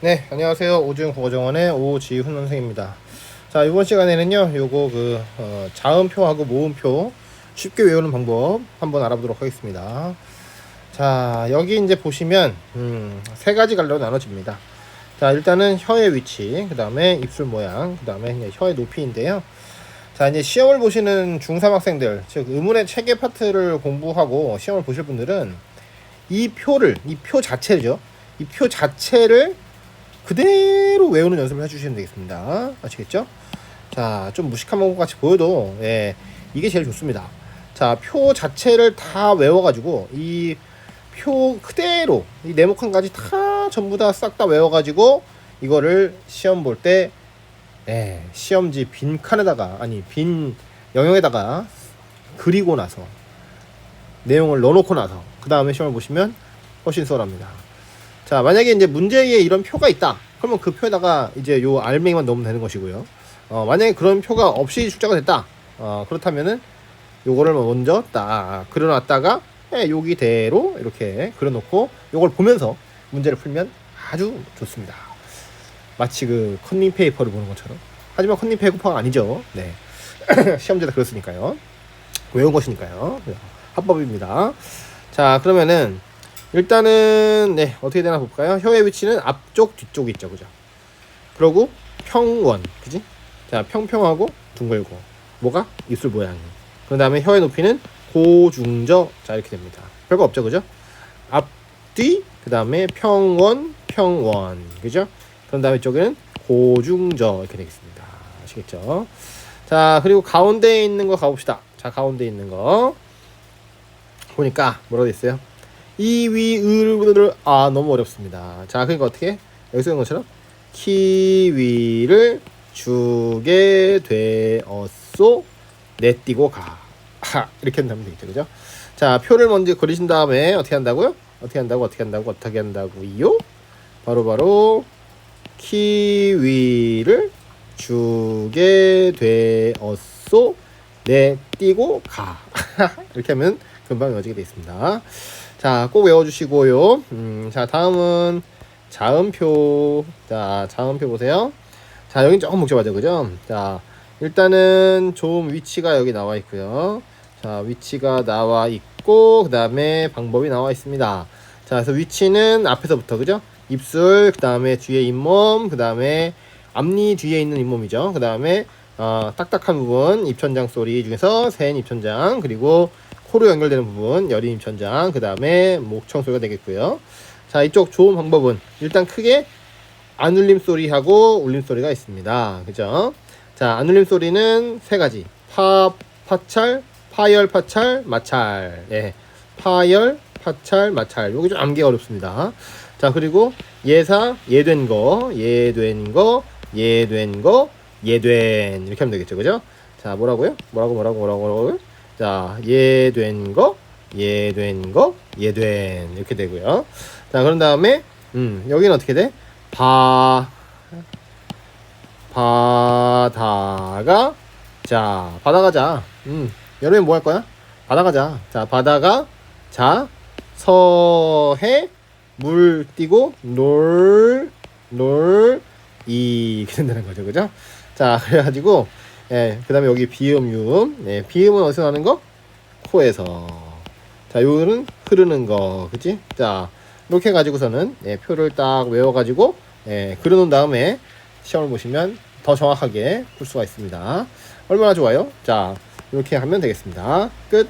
네, 안녕하세요. 오중 국어정원의 오지훈 선생입니다. 자, 이번 시간에는요, 요거 그 어, 자음표하고 모음표 쉽게 외우는 방법 한번 알아보도록 하겠습니다. 자, 여기 이제 보시면 음, 세 가지 갈로 나눠집니다. 자, 일단은 혀의 위치, 그 다음에 입술 모양, 그 다음에 혀의 높이인데요. 자, 이제 시험을 보시는 중3 학생들, 즉 의문의 체계 파트를 공부하고 시험을 보실 분들은 이 표를, 이 표 자체죠. 이 표 자체를 그대로 외우는 연습을 해주시면 되겠습니다. 아시겠죠? 자, 좀 무식한 방법 같이 보여도, 예, 이게 제일 좋습니다. 자, 표 자체를 다 외워가지고, 이 표 그대로, 이 네모칸까지 다 전부 다 싹 다 외워가지고, 이거를 시험 볼 때, 예, 시험지 빈 칸에다가, 아니, 빈 영역에다가 그리고 나서, 내용을 넣어놓고 나서, 그 다음에 시험을 보시면 훨씬 수월합니다. 자, 만약에 이제 문제에 이런 표가 있다. 그러면 그 표에다가 이제 요 알맹이만 넣으면 되는 것이고요. 어, 만약에 그런 표가 없이 출제가 됐다. 어, 그렇다면은 요거를 먼저 딱 그려놨다가 예, 여기대로 이렇게 그려놓고 요걸 보면서 문제를 풀면 아주 좋습니다. 마치 그 컨닝 페이퍼를 보는 것처럼. 하지만 컨닝 페이퍼가 아니죠. 네. 시험제다 그렇으니까요. 외운 것이니까요. 네, 합법입니다. 자, 그러면은 일단은 네 어떻게 되나 볼까요? 혀의 위치는 앞쪽 뒤쪽 있죠, 그죠? 그러고 평원, 그지? 자 평평하고 둥글고 뭐가 입술 모양이. 그 다음에 혀의 높이는 고중저 자 이렇게 됩니다. 별거 없죠, 그죠? 앞뒤 그 다음에 평원, 평원, 그죠? 그런 다음에 이쪽에는 고중저 이렇게 되겠습니다. 아시겠죠? 자 그리고 가운데에 있는 거 가봅시다. 자 가운데 있는 거 보니까 뭐라고 돼 있어요? 이위을 아 너무 어렵습니다. 자 그러니까 어떻게 여기서 한 것처럼 키위를 주게 되었소 내띠고 가 하, 이렇게 한다면 되겠죠 그죠? 자 표를 먼저 그리신 다음에 어떻게 한다고요? 어떻게 한다고 어떻게 한다고 어떻게 한다고요? 바로 바로 키위를 주게 되었소 내띠고 가 이렇게 하면 금방 외워지게 되어 있습니다. 자, 꼭 외워주시고요. 음, 자, 다음은 자음표. 자, 자음표 보세요. 자, 여긴 조금 복잡하죠, 그죠? 자, 일단은 좀 위치가 여기 나와 있고요. 자, 위치가 나와 있고, 그 다음에 방법이 나와 있습니다. 자, 그래서 위치는 앞에서부터, 그죠? 입술, 그 다음에 뒤에 잇몸, 그 다음에 앞니 뒤에 있는 잇몸이죠. 그 다음에 어, 딱딱한 부분, 입천장 소리 중에서 센 입천장, 그리고 코로 연결되는 부분, 여린 입천장, 그 다음에 목 청 소리가 되겠고요. 자, 이쪽 좋은 방법은 일단 크게 안 울림 소리하고 울림 소리가 있습니다. 그죠? 자, 안 울림 소리는 세 가지. 파, 파찰, 파열, 파찰, 마찰. 예. 파열, 파찰, 마찰. 요게 좀 암기가 어렵습니다. 자, 그리고 예사, 예된 거, 예된 거, 예된 거, 예된. 이렇게 하면 되겠죠. 그죠? 자, 뭐라고요? 뭐라고, 뭐라고, 뭐라고, 뭐라고요? 자, 예된 거, 예된 거, 예된 이렇게 되고요. 자, 그런 다음에 음, 여기는 어떻게 돼? 바 바다가 자, 바다가 자. 음, 여름에 뭐 할 거야? 바다가 자. 자, 바다가 자. 서해 물 띄고 놀 놀 이렇게 된다는 거죠. 그죠? 자, 그래 가지고 예, 그 다음에 여기 비음, 유음. 네, 비음은 어디서 나는 거? 코에서. 자, 요는 흐르는 거. 그치? 자, 이렇게 해가지고서는, 예, 표를 딱 외워가지고, 예, 그려놓은 다음에 시험을 보시면 더 정확하게 풀 수가 있습니다. 얼마나 좋아요? 자, 이렇게 하면 되겠습니다. 끝.